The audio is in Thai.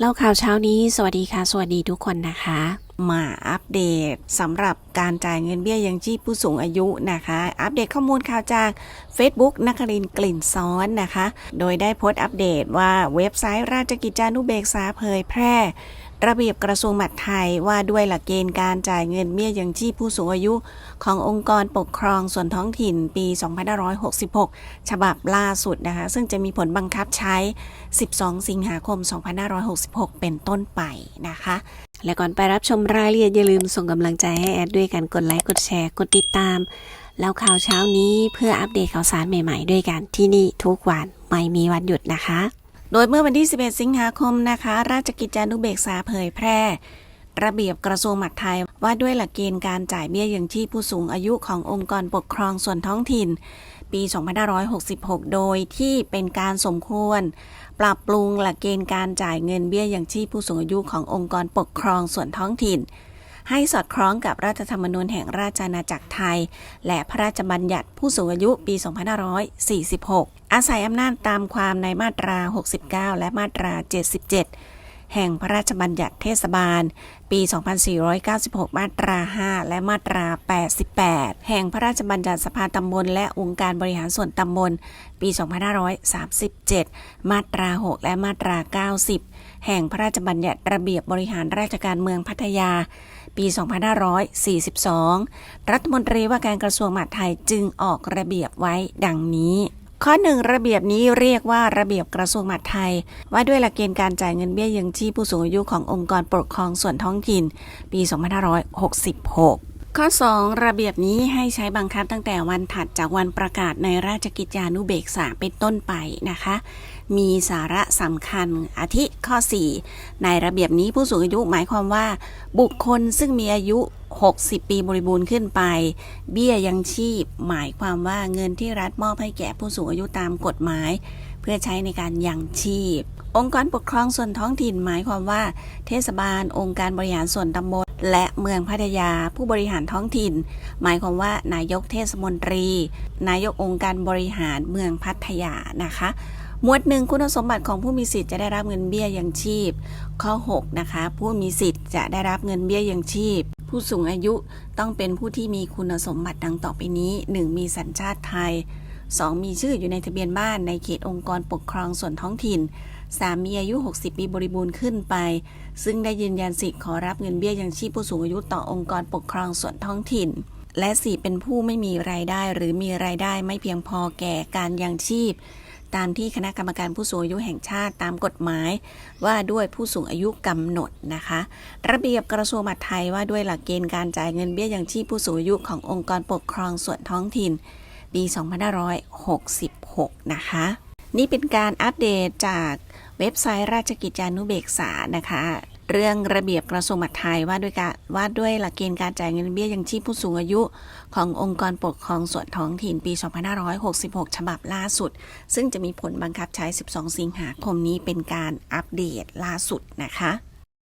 เล่าข่าวเช้านี้ สวัสดีค่ะ สวัสดีทุกคนนะคะ มาอัปเดตสำหรับการจ่ายเงินเบี้ยยังชีพผู้สูงอายุนะคะ อัปเดตข้อมูลข่าวจาก Facebook นักรินกลิ่นซ้อนนะคะ โดยได้โพสต์อัปเดตว่าเว็บไซต์ราชกิจจานุเบกษาเผยแพร่ ระเบียบกระทรวงมหาดไทยว่าด้วยหลักเกณฑ์การจ่ายเงินเบี้ยยังชีพผู้สูงอายุ ขององค์กรปกครองส่วนท้องถิ่นปี 2566 ฉบับล่าสุดนะคะ ซึ่งจะมีผลบังคับใช้ 12 สิงหาคม 2566 เป็นต้นไปนะคะ และก่อนไปรับชมรายละเอียดอย่าลืมส่งกำลังใจให้แอดด้วยกันกดไลค์ กดแชร์ กดติดตาม แล้วข่าวเช้านี้เพื่ออัปเดตข่าวสารใหม่ ๆ ด้วยกันที่นี่ทุกวันไม่มีวันหยุดนะคะ โดยเมื่อวันที่ 11 สิงหาคมนะคะ ราชกิจจานุเบกษาเผยแพร่ ระเบียบกระทรวงมหาดไทยว่าด้วยหลักเกณฑ์การจ่ายเบี้ยยังชีพผู้สูงอายุขององค์กรปกครองส่วนท้องถิ่น ปี 2566 โดยที่เป็นการสมควร ปรับปรุงหลักเกณฑ์การจ่ายเงินเบี้ยยังชีพผู้สูงอายุขององค์กรปกครองส่วนท้องถิ่น ให้สอดคล้องกับรัฐธรรมนูญแห่งราชอาณาจักรไทย และพระราชบัญญัติผู้สูงอายุปี 2546 อาศัยอำนาจตามความในมาตรา 69 และมาตรา 77 แห่งพระราชบัญญัติเทศบาล ปี 2496 มาตรา 5 และมาตรา 88 แห่งพระราชบัญญัติสภาตำบลและองค์การบริหารส่วนตำบล ปี 2537 มาตรา 6 และมาตรา 90 แห่งพระราชบัญญัติระเบียบบริหารราชการเมืองพัทยาปี 2542 รัฐมนตรีว่าการกระทรวงมหาดไทยจึงออกระเบียบไว้ดังนี้ ข้อหนึ่งระเบียบนี้เรียกว่าระเบียบกระทรวงมหาดไทย ว่าด้วยหลักเกณฑ์การจ่ายเงินเบี้ยยังชีพผู้สูงอายุขององค์กรปกครองส่วนท้องถิ่น ปี 2566 ข้อ 2 ระเบียบนี้ให้ใช้บังคับตั้งแต่วันถัดจากวันประกาศในราชกิจจานุเบกษาเป็นต้นไปนะคะ มีสาระสำคัญอาทิข้อ 4 ในระเบียบนี้ผู้สูงอายุหมายความว่า บุคคลซึ่งมีอายุ 60 ปีบริบูรณ์ขึ้นไป เบี้ยยังชีพ หมายความว่าเงินที่รัฐมอบให้แก่ผู้สูงอายุตามกฎหมาย เพื่อใช้ในการยังชีพ องค์กรปกครองส่วนท้องถิ่นหมายความว่า เทศบาล องค์การบริหารส่วนตำบล และเมืองพัทยาผู้บริหารท้องถิ่น หมายความว่านายกเทศมนตรี นายกองค์การบริหารเมืองพัทยานะคะหมวดหนึ่งคุณสมบัติของผู้มีสิทธิ์จะได้รับเงินเบี้ยยังชีพ ข้อ 6 นะคะ ผู้มีสิทธิ์จะได้รับเงินเบี้ยยังชีพ ผู้สูงอายุต้องเป็นผู้ที่มีคุณสมบัติดังต่อไปนี้ 1. มีสัญชาติไทย 2. มีชื่ออยู่ในทะเบียนบ้านในเขตองค์กรปกครองส่วนท้องถิ่น 3. มีอายุ 60 ปีบริบูรณ์ขึ้นไป ซึ่งได้ยืนยันสิทธิ์ขอรับเงินเบี้ยยังชีพผู้สูงอายุต่อองค์กรปกครองส่วนท้องถิ่น และ 4. เป็นผู้ไม่มีรายได้หรือมีรายได้ไม่เพียงพอแก่การยังชีพ ตามที่คณะกรรมการผู้สูงอายุแห่งชาติตามกฎหมาย ว่าด้วยผู้สูงอายุกำหนดนะคะ ระเบียบกระทรวงมหาดไทยว่าด้วยหลักเกณฑ์การจ่ายเงินเบี้ยยังชีพผู้สูงอายุขององค์กรปกครองส่วนท้องถิ่น ปี 2566 นะคะ นี่เป็นการอัปเดตจากเว็บไซต์ราชกิจจานุเบกษานะคะ เรื่องระเบียบกระทรวงมหาดไทยว่าด้วยการว่าด้วยหลักเกณฑ์การจ่ายเงินเบี้ยยังชีพผู้สูงอายุขององค์กรปกครองส่วนท้องถิ่นปี 2566 ฉบับล่าสุด ซึ่งจะมีผลบังคับใช้ 12 สิงหาคมนี้เป็นการอัปเดตล่าสุดนะคะ